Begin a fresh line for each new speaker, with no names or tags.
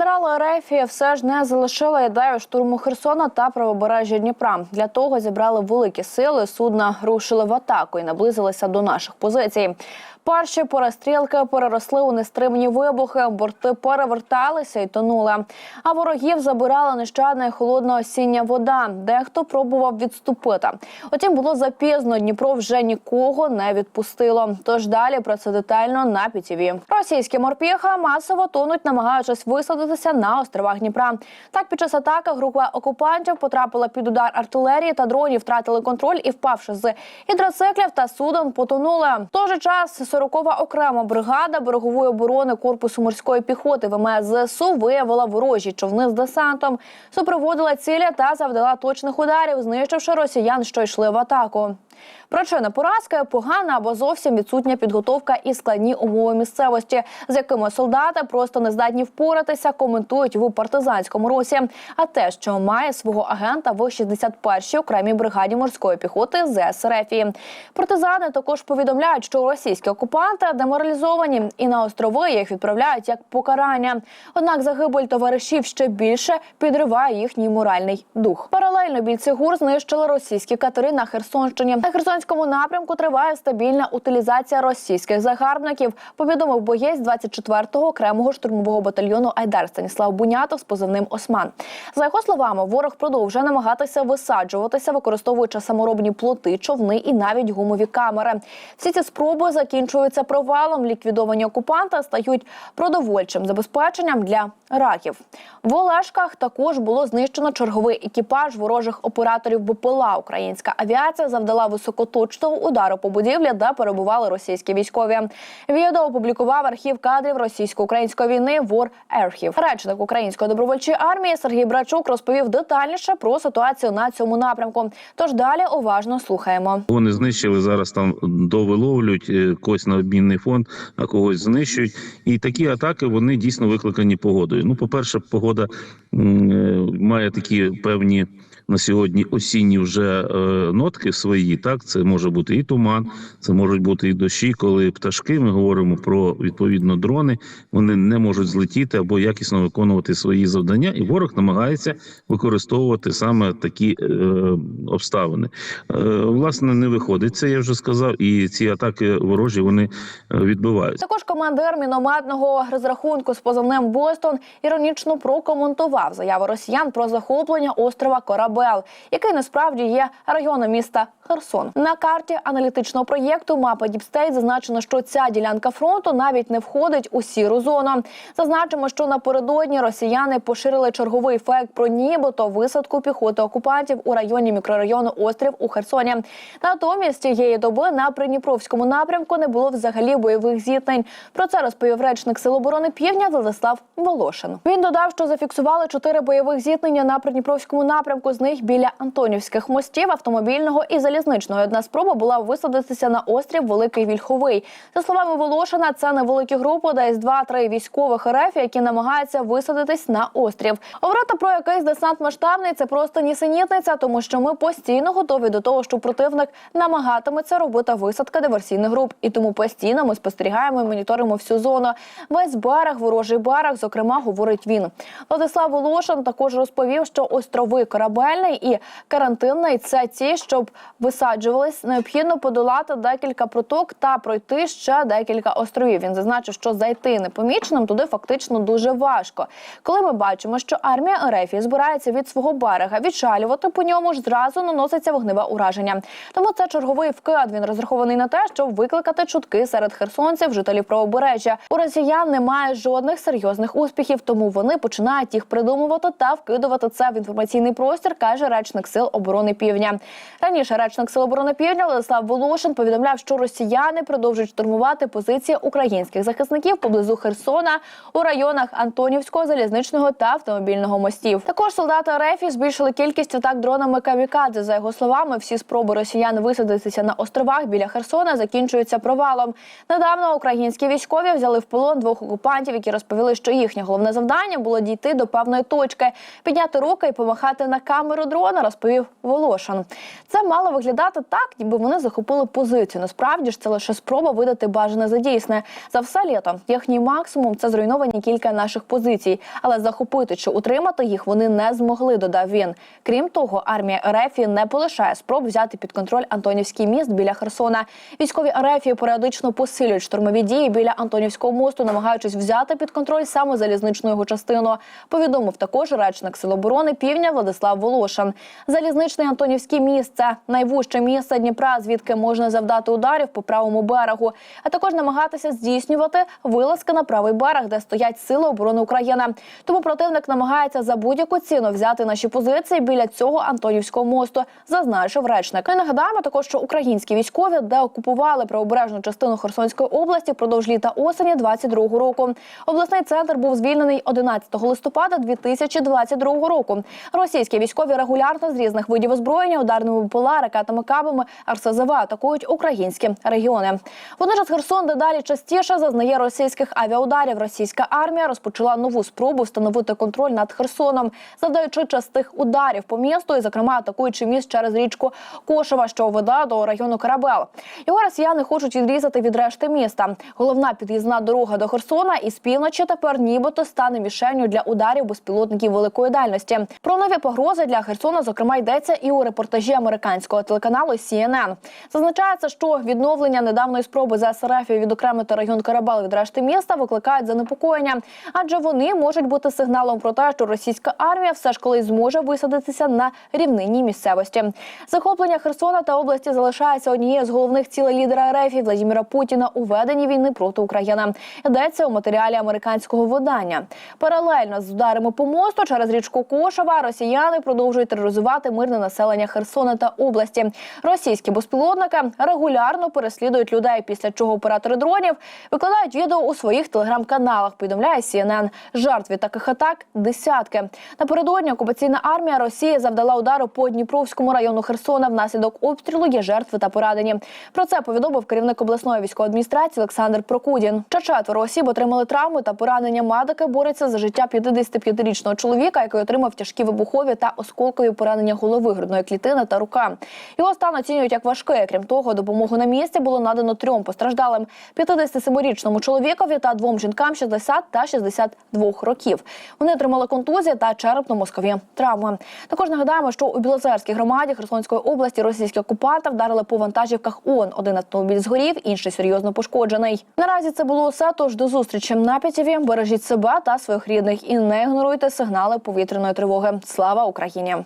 Генерал Рефі все ж не залишила ідею штурму Херсона та правобережжя Дніпра. Для того зібрали великі сили. Судна рушили в атаку і наблизилися до наших позицій. Перші перестрілки переросли у нестримні вибухи, борти переверталися і тонули. А ворогів забирала нещадна і холодна осіння вода. Дехто пробував відступити. Утім, було запізно. Дніпро вже нікого не відпустило. Тож далі про це детально на ПІТІВІ. Російські морпіхи масово тонуть, намагаючись висадитися на островах Дніпра. Так, під час атаки група окупантів потрапила під удар артилерії та дронів, втратили контроль і, впавши з гідроциклів та суден, потонули. В той же час 40-ва окрема бригада берегової оборони корпусу морської піхоти ВМС ЗСУ виявила ворожі човни з десантом, супроводила цілі та завдала точних ударів, знищивши росіян, що йшли в атаку. Причина поразки погана або зовсім відсутня підготовка і складні умови місцевості, з якими солдати просто не здатні впоратися, коментують в партизанському русі. А те, що має свого агента в 61-й окремій бригаді морської піхоти ЗСРФ. Партизани також повідомляють, що російські окупанти деморалізовані і на острови їх відправляють як покарання. Однак загибель товаришів ще більше підриває їхній моральний дух. Паралельно бійці ГУР знищили російські катери на Херсонщині. Херсонському напрямку триває стабільна утилізація російських загарбників. Повідомив боєць 24-го окремого штурмового батальйону Айдар Станіслав Бунятов з позивним Осман. За його словами, ворог продовжує намагатися висаджуватися, використовуючи саморобні плоти, човни і навіть гумові камери. Всі ці спроби закінчуються провалом. Ліквідовані окупанти стають продовольчим забезпеченням для раків. В Олешках також було знищено черговий екіпаж ворожих операторів БПЛА. Українська авіація завдала високоточного удару по будівлі, де перебували російські військові. Відео опублікував архів кадрів російсько-української війни War Archive. Речник української добровольчої армії Сергій Брачук розповів детальніше про ситуацію на цьому напрямку. Тож далі уважно слухаємо.
Вони знищили зараз там довиловлюють е, когось на обмінний фонд, а когось знищують. І такі атаки вони дійсно викликані погодою. Ну, по-перше, погода м, е, має такі певні на сьогодні осінні вже е, нотки свої. Так, це може бути і туман, це можуть бути і дощі, коли пташки. Ми говоримо про відповідно дрони. Вони не можуть злетіти або якісно виконувати свої завдання, і ворог намагається використовувати саме такі е, обставини. Е, власне, не виходить це. Я вже сказав, і ці атаки ворожі вони е, відбиваються.
Також командир мінометного розрахунку з позивним Бостон іронічно прокоментував заяву росіян про захоплення острова Корабел, який насправді є районом міста Херсон. На карті аналітичного проєкту мапа Діпстейт зазначено, що ця ділянка фронту навіть не входить у сіру зону. Зазначимо, що напередодні росіяни поширили черговий фейк про нібито висадку піхоти окупантів у районі мікрорайону Острів у Херсоні. Натомість цієї доби на Придніпровському напрямку не було взагалі бойових зіткнень. Про це розповів речник Сил оборони Півдня Владислав Волошин. Він додав, що зафіксували чотири бойових зіткнення на Придніпровському напрямку. Них біля Антонівських мостів, автомобільного і залізничного. Одна спроба була висадитися на острів Великий Вільховий. За словами Волошина, це невеликі групи, десь 2-3 військових РФ, які намагаються висадитись на острів. Говорити про якийсь десант масштабний це просто нісенітниця, тому що ми постійно готові до того, що противник намагатиметься робити висадка диверсійних груп, і тому постійно ми спостерігаємо і моніторимо всю зону. Весь берег, ворожий берег, зокрема, говорить він. Владислав Волошин також розповів, що острови корабельний і карантинний це ті, щоб висаджувались, необхідно подолати декілька проток та пройти ще декілька островів. Він зазначив, що зайти непоміченим туди фактично дуже важко. Коли ми бачимо, що армія РФ збирається від свого берега відшалювати по ньому ж зразу наноситься вогневе ураження. Тому це черговий вкид. Він розрахований на те, щоб викликати чутки серед херсонців, жителів правобережжя. У росіян немає жодних серйозних успіхів, тому вони починають їх придумувати та вкидувати це в інформаційний простір, каже речник сил оборони Півдня. Раніше речник сил оборони Півдня Владислав Волошин повідомляв, що росіяни продовжують штурмувати позиції українських захисників поблизу Херсона у районах Антонівського, залізничного та автомобільного мостів. Також солдати РФ збільшили кількість атак дронами камікадзе. За його словами, всі спроби росіян висадитися на островах біля Херсона закінчуються провалом. Недавно українські військові взяли в полон двох окупантів, які розповіли, що їхнє головне завдання було дійти до певної точки, підняти руки і помахати на камеру камеру дрона, розповів Волошин. Це мало виглядати так, ніби вони захопили позицію. Насправді ж це лише спроба видати бажане за дійсне. За все літо їхній максимум це зруйновані кілька наших позицій, але захопити чи утримати їх вони не змогли. Додав він. Крім того, армія РФ не полишає спроб взяти під контроль Антонівський міст біля Херсона. Військові РФ періодично посилюють штурмові дії біля Антонівського мосту, намагаючись взяти під контроль саме залізничну його частину. Повідомив також речник Сил оборони Півдня Владислав Волошин. Залізничний Антонівський міст це найвужче місце Дніпра, звідки можна завдати ударів по правому берегу, а також намагатися здійснювати вилазки на правий берег, де стоять сили оборони України. Тому противник намагається за будь-яку ціну взяти наші позиції біля цього Антонівського мосту, зазначив речник. І нагадаємо також, що українські військові деокупували правобережну частину Херсонської області впродовж літа осені 22 року. Обласний центр був звільнений 11 листопада 2022 року. Російські військові регулярно з різних видів озброєння, ударними БПЛА, ракетами кабами, РСЗВ атакують українські регіони. Водночас Херсон дедалі частіше зазнає російських авіаударів. Російська армія розпочала нову спробу встановити контроль над Херсоном, завдаючи частих ударів по місту і, зокрема, атакуючи міст через річку Кошева, що веде до району Карабел. Його росіяни хочуть відрізати від решти міста. Головна під'їзна дорога до Херсона із півночі тепер нібито стане мішенню для ударів безпілотників великої дальності. Про нові погрози для Херсона, зокрема, йдеться і у репортажі американського телеканалу CNN. Зазначається, що відновлення недавньої спроби за СРФ відокремити район Карабел від решти міста викликають занепокоєння, адже вони можуть бути сигналом про те, що російська армія все ж колись зможе висадитися на рівнині місцевості. Захоплення Херсона та області залишається однією з головних цілей лідера РФ Владимира Путіна у веденні війни проти України. Йдеться у матеріалі американського видання. Паралельно з ударами по мосту через річку Кошова росіяни продовжують тероризувати мирне населення Херсона та області. Російські безпілотники регулярно переслідують людей, після чого оператори дронів викладають відео у своїх телеграм-каналах. Повідомляє CNN. Жертв від таких атак десятки. Напередодні окупаційна армія Росії завдала удару по Дніпровському району Херсона. Внаслідок обстрілу є жертви та поранені. Про це повідомив керівник обласної військової адміністрації Олександр Прокудін. Ще четверо осіб отримали травми та поранення. Медики борються за життя 55-річного чоловіка, який отримав тяжкі вибухові та осколкові поранення голови, грудної клітини та рука. Його стан оцінюють як важкий. Крім того, допомогу на місці було надано трьом постраждалим: 57-річному чоловікові та двом жінкам 60 та 62 років. Вони отримали контузії та черепно-мозкові травми. Також нагадаємо, що у Білозерській громаді Херсонської області російські окупанти вдарили по вантажівках ООН. Один автомобіль згорів, інший серйозно пошкоджений. Наразі це було все. Тож до зустрічі на п'ятіві. Бережіть себе та своїх рідних і не ігноруйте сигнали повітряної тривоги. Слава Україні!